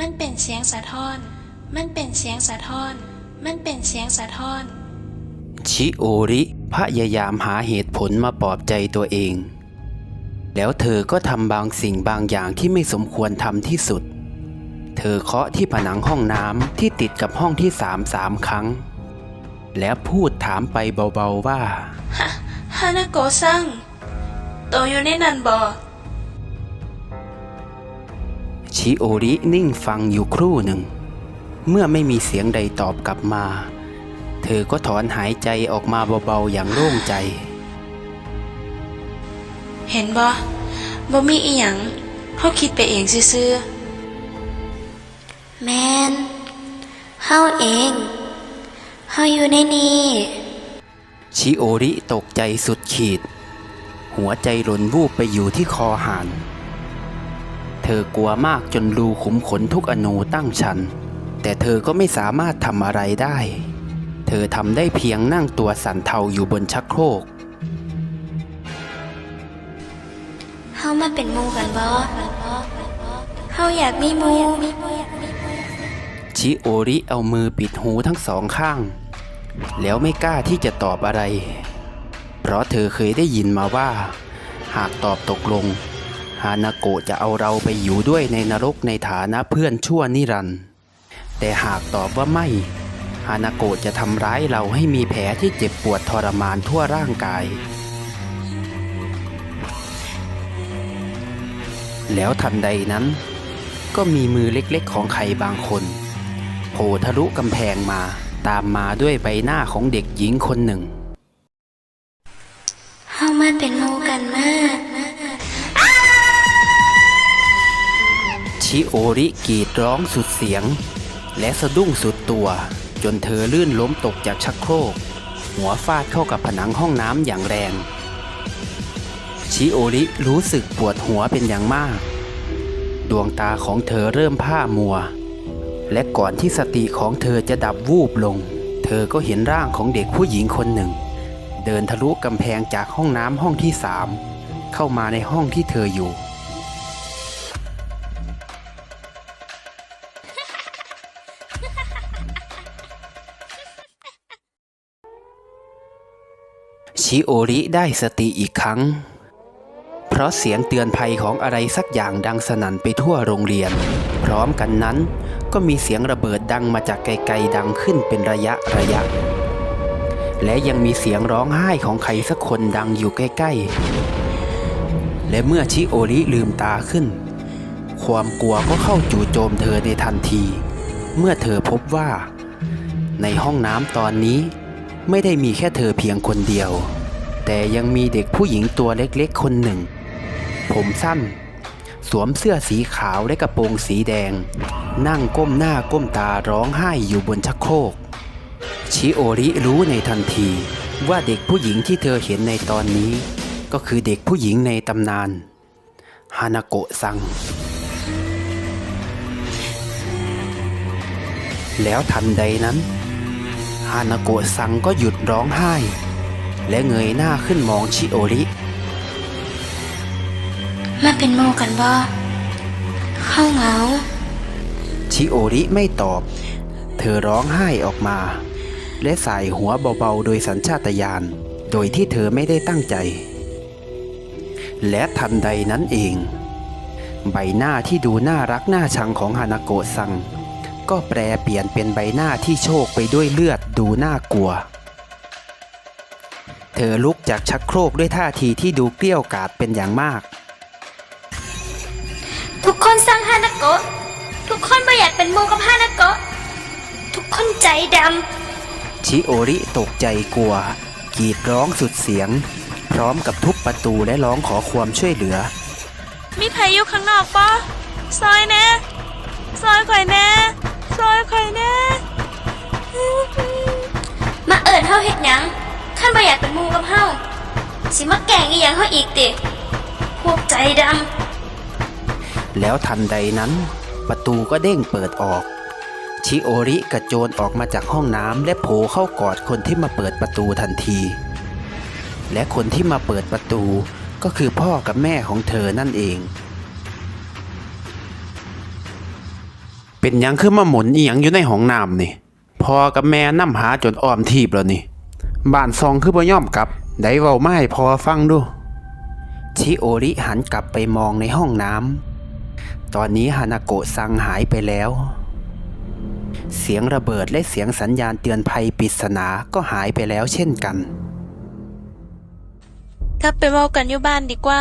มันเป็นเสียงสะท้อน มันเป็นเสียงสะท้อน มันเป็นเสียงสะท้อน ชิโอริพยายามหาเหตุผลมาปลอบใจตัวเอง แล้วเธอก็ทำบางสิ่งบางอย่างที่ไม่สมควรทำที่สุด เธอเคาะที่ผนังห้องน้ำที่ติดกับห้องที่สามสามครั้ง แล้วพูดถามไปเบาๆว่าฮานาโกะซังโตอยู่ในนั้นบ่ ชิโอรินิ่งฟังอยู่ครู่หนึ่ง เมื่อไม่มีเสียงใดตอบกลับมา เธอก็ถอนหายใจออกมาเบาๆอย่างโล่งใจ เห็นบ่บ่มีอีหยังเฮาคิดไปเองซื่อแมนเฮาเองเฮาอยู่ในนี้ชิโอริตกใจสุดขีด หัวใจหล่นวูบไปอยู่ที่คอหาน เธอกลัวมากจนรูขุมขนทุกอนูตั้งชัน แต่เธอก็ไม่สามารถทำอะไรได้ เธอทำได้เพียงนั่งตัวสั่นเทาอยู่บนชักโครกเฮามาเป็นหมู่กันบ่เฮาอยากมีหมู่ชิโอริเอามือปิดหูทั้งสองข้าง แล้วไม่กล้าที่จะตอบอะไร เพราะเธอเคยได้ยินมาว่า หากตอบตกลง ฮานาโกะจะเอาเราไปอยู่ด้วยในนรกในฐานะเพื่อนชั่วนิรันดร์แต่หากตอบว่าไม่ฮานาโกะจะทำร้ายเราให้มีแผลที่เจ็บปวดทรมานทั่วร่างกาย แล้วทันใดนั้น ก็มีมือเล็กๆของใครบางคนโผล่ทะลุกำแพงมาตามมาด้วยใบหน้าของเด็กหญิงคนหนึ่งเฮามาเป็นหมู่กันมาก ชิโอริกรีดร้องสุดเสียง และสะดุ้งสุดตัว จนเธอลื่นล้มตกจากชักโครก หัวฟาดเข้ากับผนังห้องน้ำอย่างแรง ชิโอริรู้สึกปวดหัวเป็นอย่างมาก ดวงตาของเธอเริ่มผ้ามัว และก่อนที่สติของเธอจะดับวูบลง เธอก็เห็นร่างของเด็กผู้หญิงคนหนึ่ง เดินทะลุกำแพงจากห้องน้ำห้องที่สามเข้ามาในห้องที่เธออยู่ ชิโอริได้สติอีกครั้ง เพราะเสียงเตือนภัยของอะไรสักอย่างดังสนั่นไปทั่วโรงเรียน พร้อมกันนั้นก็มีเสียงระเบิดดังมาจากไกลๆดังขึ้นเป็นระยะระยะ และยังมีเสียงร้องไห้ของใครสักคนดังอยู่ใกล้ๆ และเมื่อชิโอริลืมตาขึ้น ความกลัวก็เข้าจู่โจมเธอในทันที เมื่อเธอพบว่า ในห้องน้ำตอนนี้ไม่ได้มีแค่เธอเพียงคนเดียว แต่ยังมีเด็กผู้หญิงตัวเล็กๆคนหนึ่ง ผมสั้น สวมเสื้อสีขาวและกระโปรงสีแดง นั่งก้มหน้าก้มตาร้องไห้อยู่บนชักโครก ชิโอริรู้ในทันทีว่าเด็กผู้หญิงที่เธอเห็นในตอนนี้ ก็คือเด็กผู้หญิงในตำนานฮานาโกะซัง แล้วทันใดนั้นฮานาโกะซังก็หยุดร้องไห้ และเงยหน้าขึ้นมองชิโอริมาเป็นหมู่กันบ่เฮาเหงา ชิโอริไม่ตอบ เธอร้องไห้ออกมา และสายหัวเบาๆ โดยสัญชาตญาณโดยที่เธอไม่ได้ตั้งใจ และทันใดนั้นเอง ใบหน้าที่ดูน่ารักน่าชังของฮานาโกะซัง ก็แปรเปลี่ยนเป็นใบหน้าที่โชกไปด้วยเลือดดูน่ากลัว เธอลุกจากชักโครกด้วยท่าทีที่ดูเกลี้ยวกราดเป็นอย่างมาก ทุกคนสร้างฮานาโกะทุกคนบ่อยากเป็นหมู่กับฮานาโกะทุกคนใจดำ ชิโอริตกใจกลัวกรีดร้องสุดเสียง พร้อมกับทุบประตูและร้องขอความช่วยเหลือๆมีไผอยู่ข้างนอกปะซอยแน่ซอยข่อยแน่ซอยข่อยแน่มาเอิดเฮาเฮ็ดหยัง คันบ่อยากเป็นหมูกับเฮาสิมาแกล้งอีหยังเฮาอีกติพวกใจดำแล้วทันใดนั้น ประตูก็เด้งเปิดออก ชิโอริกระโจนออกมาจากห้องน้ำและโผล่เข้ากอดคนที่มาเปิดประตูทันที และคนที่มาเปิดประตูก็คือพ่อกับแม่ของเธอนั่นเอง เป็นหยังคือมาหมุนอีหยังอยู่ในห้องน้ำนี่พ่อกับแม่นำหาจนอ้อมทีบแล้วนี่ บ้านซองคือบ่ยอมกลับ ได้เว้ามาให้พอฟังดูชิโอริหันกลับไปมองในห้องน้ำตอนนี้ฮานาโกะซังหายไปแล้ว เสียงระเบิดและเสียงสัญญาณเตือนภัยปริศนาก็หายไปแล้วเช่นกัน ถ้าไปเว้ากันอยู่บ้านดีกว่า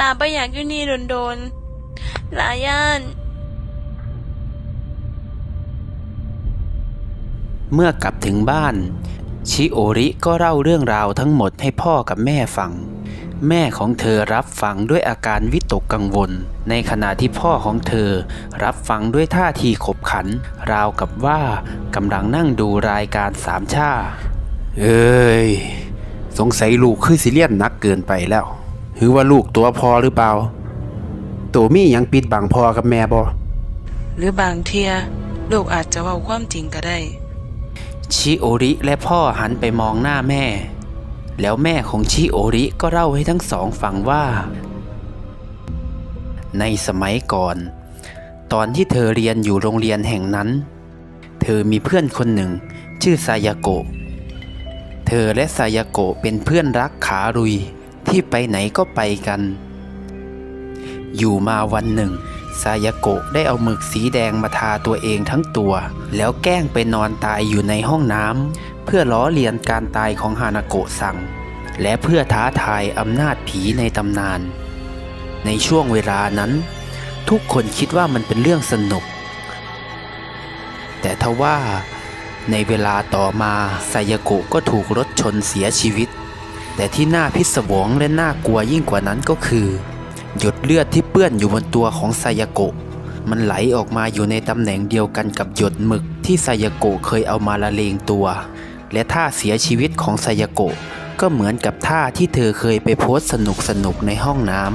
ลาบ่อยากอยู่นี่โดนๆลาย่าน เมื่อกลับถึงบ้าน ชิโอริก็เล่าเรื่องราวทั้งหมดให้พ่อกับแม่ฟัง แม่ของเธอรับฟังด้วยอาการวิตกกังวล ในขณะที่พ่อของเธอรับฟังด้วยท่าทีขบขัน ราวกับว่ากำลังนั่งดูรายการสามชา เอ้ย สงสัยลูกคือสิเลียนนักเกินไปแล้ว หรือว่าลูกตัวพอหรือเปล่า ตัวมีหยังปิดบังพ่อกับแม่บ่หรือบางเทียลูกอาจจะเว้าความจริงก็ได้ ชิโอริและพ่อหันไปมองหน้าแม่ แล้วแม่ของชิโอริก็เล่าให้ทั้งสองฟังว่า ในสมัยก่อน ตอนที่เธอเรียนอยู่โรงเรียนแห่งนั้น เธอมีเพื่อนคนหนึ่ง ชื่อซายาโกะเธอและซายาโกะเป็นเพื่อนรักขารุยที่ไปไหนก็ไปกัน อยู่มาวันหนึ่ง ซายาโกะได้เอาหมึกสีแดงมาทาตัวเองทั้งตัว แล้วแกล้งไปนอนตายอยู่ในห้องน้ำเพื่อล้อเลียนการตายของฮานาโกะซัง และเพื่อท้าทายอำนาจผีในตำนาน ในช่วงเวลานั้น ทุกคนคิดว่ามันเป็นเรื่องสนุก แต่ทว่า ในเวลาต่อมาไซยาโกะก็ถูกรถชนเสียชีวิต แต่ที่น่าพิศวงและน่ากลัวยิ่งกว่านั้นก็คือ หยดเลือดที่เปื้อนอยู่บนตัวของไซยาโกะ มันไหลออกมาอยู่ในตำแหน่งเดียวกันกับหยดหมึกที่ไซยาโกะเคยเอามาละเลงตัว และท่าเสียชีวิตของไซยาโกะก็เหมือนกับท่าที่เธอเคยไปโพสต์สนุกสนุกในห้องน้ำ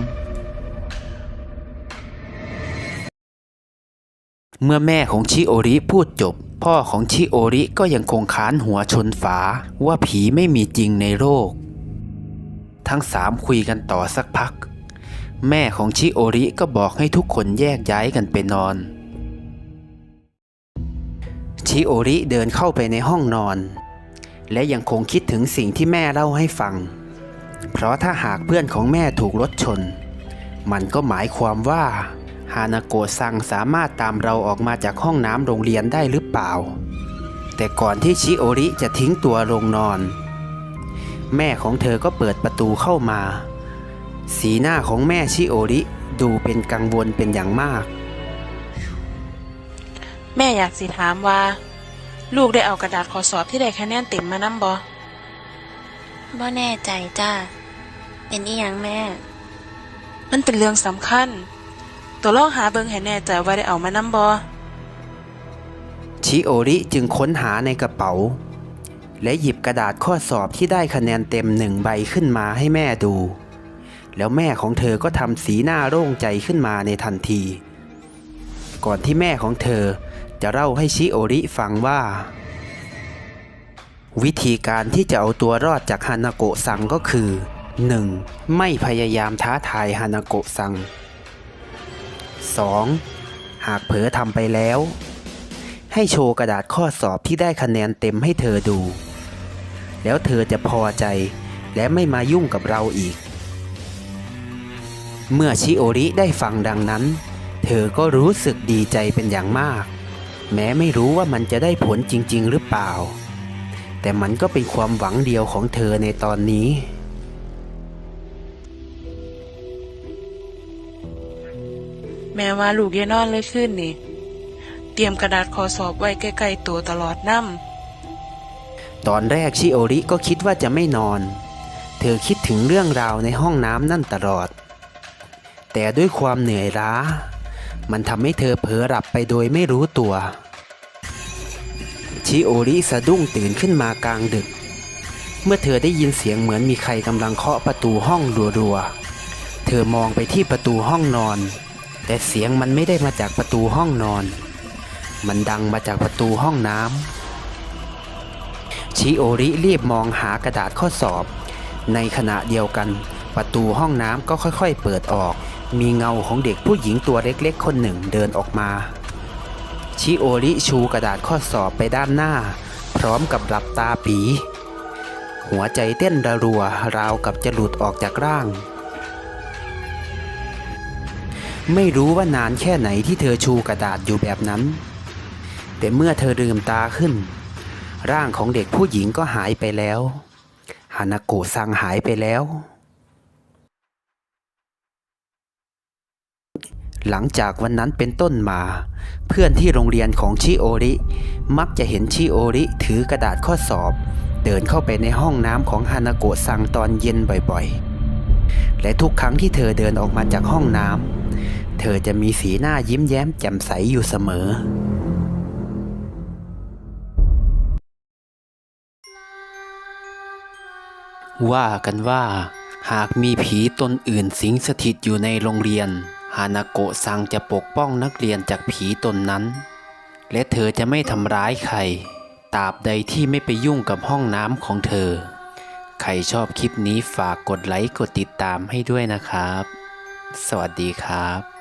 เมื่อแม่ของชิโอริพูดจบ พ่อของชิโอริก็ยังคงค้านหัวชนฝาว่าผีไม่มีจริงในโลก ทั้งสามคุยกันต่อสักพัก แม่ของชิโอริก็บอกให้ทุกคนแยกย้ายกันไปนอน ชิโอริเดินเข้าไปในห้องนอน และยังคงคิดถึงสิ่งที่แม่เล่าให้ฟัง เพราะถ้าหากเพื่อนของแม่ถูกรถชน มันก็หมายความว่าฮานาโกะซังสามารถตามเราออกมาจากห้องน้ำโรงเรียนได้หรือเปล่า แต่ก่อนที่ชิโอริจะทิ้งตัวลงนอน แม่ของเธอก็เปิดประตูเข้ามา สีหน้าของแม่ชิโอริดูเป็นกังวลเป็นอย่างมาก แม่อยากสิถามว่า ลูกได้เอากระดาษข้อสอบที่ได้คะแนนเต็มมานำบ่บ่แน่ใจจ้า เป็นอีหยังแม่ มันเป็นเรื่องสำคัญ ตัวลองหาเบิ่งให้แน่ใจว่าได้เอามานำบ่ชิโอริจึงค้นหาในกระเป๋า และหยิบกระดาษข้อสอบที่ได้คะแนนเต็มหนึ่งใบขึ้นมาให้แม่ดู แล้วแม่ของเธอก็ทำสีหน้าโล่งใจขึ้นมาในทันที ก่อนที่แม่ของเธอจะเล่าให้ชิโอริฟังว่า วิธีการที่จะเอาตัวรอดจากฮานาโกะซังก็คือ 1. ไม่พยายามท้าทายฮานาโกะซัง 2. หากเผลอทำไปแล้ว ให้โชว์กระดาษข้อสอบที่ได้คะแนนเต็มให้เธอดู แล้วเธอจะพอใจและไม่มายุ่งกับเราอีก เมื่อชิโอริได้ฟังดังนั้น เธอก็รู้สึกดีใจเป็นอย่างมาก แม้ไม่รู้ว่ามันจะได้ผลจริง ๆ หรือเปล่า แต่มันก็เป็นความหวังเดียวของเธอในตอนนี้แม่ว่าลูกอย่านอนเลยขึ้นนี่ เตรียมกระดาษข้อสอบไว้ใกล้ๆตัวตลอดนำตอนแรกชิโอริก็คิดว่าจะไม่นอน เธอคิดถึงเรื่องราวในห้องน้ำนั่นตลอด แต่ด้วยความเหนื่อยล้า มันทำให้เธอเผลอหลับไปโดยไม่รู้ตัว ชิโอริสะดุ้งตื่นขึ้นมากลางดึก เมื่อเธอได้ยินเสียงเหมือนมีใครกำลังเคาะประตูห้องรัวๆ เธอมองไปที่ประตูห้องนอน แต่เสียงมันไม่ได้มาจากประตูห้องนอน มันดังมาจากประตูห้องน้ำชิโอริรีบมองหากระดาษข้อสอบ ในขณะเดียวกัน ประตูห้องน้ำก็ค่อยๆเปิดออก มีเงาของเด็กผู้หญิงตัวเล็กๆ คนหนึ่งเดินออกมา ชิโอริชูกระดาษข้อสอบไปด้านหน้า พร้อมกับหลับตาปี หัวใจเต้นระรัวราวกับจะหลุดออกจากร่าง ไม่รู้ว่านานแค่ไหนที่เธอชูกระดาษอยู่แบบนั้น แต่เมื่อเธอลืมตาขึ้น ร่างของเด็กผู้หญิงก็หายไปแล้วฮานาโกะซังหายไปแล้ว หลังจากวันนั้นเป็นต้นมา เพื่อนที่โรงเรียนของชิโอริ มักจะเห็นชิโอริถือกระดาษข้อสอบ เดินเข้าไปในห้องน้ำของฮานาโกะซังตอนเย็นบ่อยๆ และทุกครั้งที่เธอเดินออกมาจากห้องน้ำเธอจะมีสีหน้ายิ้มแย้มแจ่มใสอยู่เสมอว่ากันว่า หากมีผีตนอื่นสิงสถิตอยู่ในโรงเรียน ฮานาโกะซังจะปกป้องนักเรียนจากผีตนนั้น และเธอจะไม่ทำร้ายใครตราบใดที่ไม่ไปยุ่งกับห้องน้ำของเธอ ใครชอบคลิปนี้ฝากกดไลค์กดติดตามให้ด้วยนะครับ สวัสดีครับ